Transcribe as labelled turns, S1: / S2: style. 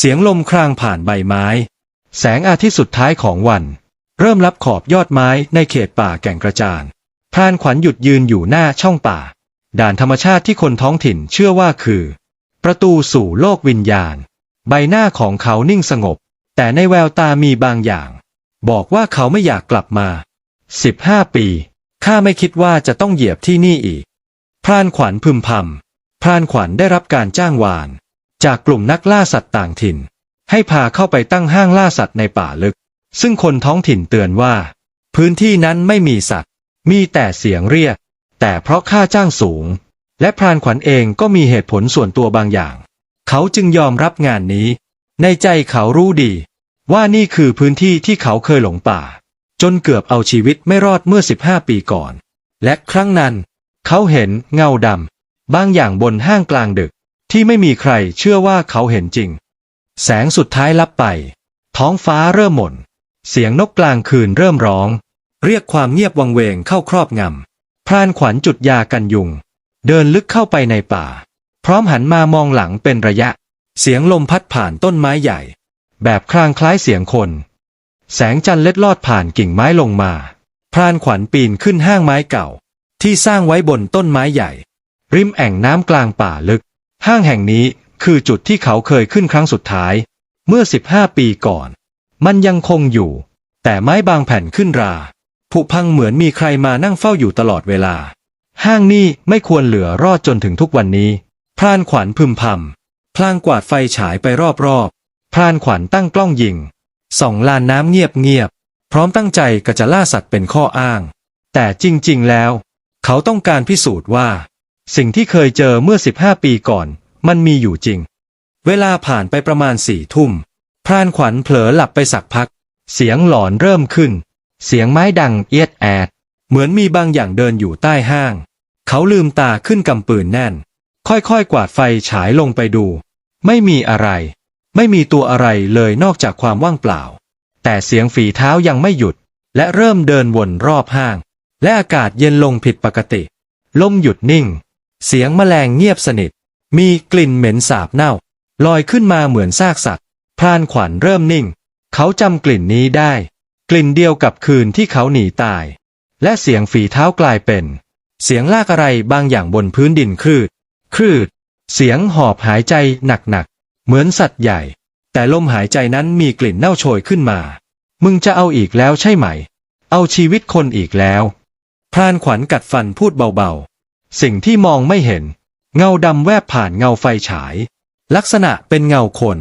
S1: เสียงลมครางผ่านใบไม้ แสงอาทิตย์สุดท้ายของวัน เริ่มรับขอบยอดไม้ในเขตป่าแก่งกระจานพรานขวัญหยุดยืนอยู่หน้าช่องป่า ด่านธรรมชาติที่คนท้องถิ่นเชื่อว่าคือ ประตูสู่โลกวิญญาณ ใบหน้าของเขานิ่งสงบ แต่ในแววตามีบางอย่าง บอกว่าเขาไม่อยากกลับมาสิบห้าปีข้าไม่คิดว่าจะต้องเหยียบที่นี่อีก พรานขวัญพึมพำ พรานขวัญได้รับการจ้างวาน จากกลุ่มนักล่าสัตว์ต่างถิ่น ให้พาเข้าไปตั้งห้างล่าสัตว์ในป่าลึก ซึ่งคนท้องถิ่นเตือนว่า พื้นที่นั้นไม่มีสัตว์ มีแต่เสียงเรียก แต่เพราะค่าจ้างสูง และพรานขวัญเองก็มีเหตุผลส่วนตัวบางอย่าง เขาจึงยอมรับงานนี้ ในใจเขารู้ดี ว่านี่คือพื้นที่ที่เขาเคยหลงป่า จนเกือบเอาชีวิตไม่รอดเมื่อ 15 ปีก่อน และครั้งนั้น เขาเห็นเงาดำบางอย่างบนห้างกลางดึก ที่ไม่มีใครเชื่อว่าเขาเห็นจริง แสงสุดท้ายลับไป ท้องฟ้าเริ่มหม่น เสียงนกกลางคืนเริ่มร้อง เรียกความเงียบวังเวงเข้าครอบงำพรานขวัญจุดยากันยุง เดินลึกเข้าไปในป่า พร้อมหันมามองหลังเป็นระยะ เสียงลมพัดผ่านต้นไม้ใหญ่ แบบคลางคล้ายเสียงคน แสงจันทร์เล็ดลอดผ่านกิ่งไม้ลงมา พรานขวัญปีนขึ้นห้างไม้เก่า ที่สร้างไว้บนต้นไม้ใหญ่ ริมแอ่งน้ำกลางป่าลึก ห้างแห่งนี้คือจุดที่เขาเคยขึ้นครั้งสุดท้าย เมื่อ 15 ปีก่อน มันยังคงอยู่ แต่ไม้บางแผ่นขึ้นราผุพังเหมือนมีใครมานั่งเฝ้าอยู่ตลอดเวลา ห้างนี้ไม่ควรเหลือรอดจนถึงทุกวันนี้พรานขวัญพึมพำพลางกวาดไฟฉายไปรอบๆพรานขวัญตั้งกล้องยิงส่องลานน้ำเงียบๆพร้อมตั้งใจกะจะล่าสัตว์เป็นข้ออ้าง แต่จริงๆแล้ว เขาต้องการพิสูจน์ว่า สิ่งที่เคยเจอเมื่อ 15 ปีก่อน มันมีอยู่จริง เวลาผ่านไปประมาณสี่ทุ่ม พรานขวัญเผลอหลับไปสักพัก เสียงหลอนเริ่มขึ้น เสียงไม้ดังเอียดแอด เหมือนมีบางอย่างเดินอยู่ใต้ห้าง เขาลืมตาขึ้นกำปืนแน่น ค่อยๆ กวาดไฟฉายลงไปดู ไม่มีอะไร ไม่มีตัวอะไรเลยนอกจากความว่างเปล่า แต่เสียงฝีเท้ายังไม่หยุด และเริ่มเดินวนรอบห้าง และอากาศเย็นลงผิดปกติ ลมหยุดนิ่ง เสียงแมลงเงียบสนิท มีกลิ่นเหม็นสาบเน่า ลอยขึ้นมาเหมือนซากสัตว์ พรานขวัญเริ่มนิ่ง เขาจำกลิ่นนี้ได้ กลิ่นเดียวกับคืนที่เขาหนีตาย และเสียงฝีเท้ากลายเป็น เสียงลากอะไรบางอย่างบนพื้นดินคลืด คลืด เสียงหอบหายใจหนักๆ เหมือนสัตว์ใหญ่ แต่ลมหายใจนั้นมีกลิ่นเน่าโชยขึ้นมา มึงจะเอาอีกแล้วใช่ไหม เอาชีวิตคนอีกแล้ว พรานขวัญกัดฟันพูดเบา สิ่งที่มองไม่เห็น เงาดำแวบผ่านเงาไฟฉาย ลักษณะเป็นเงาคน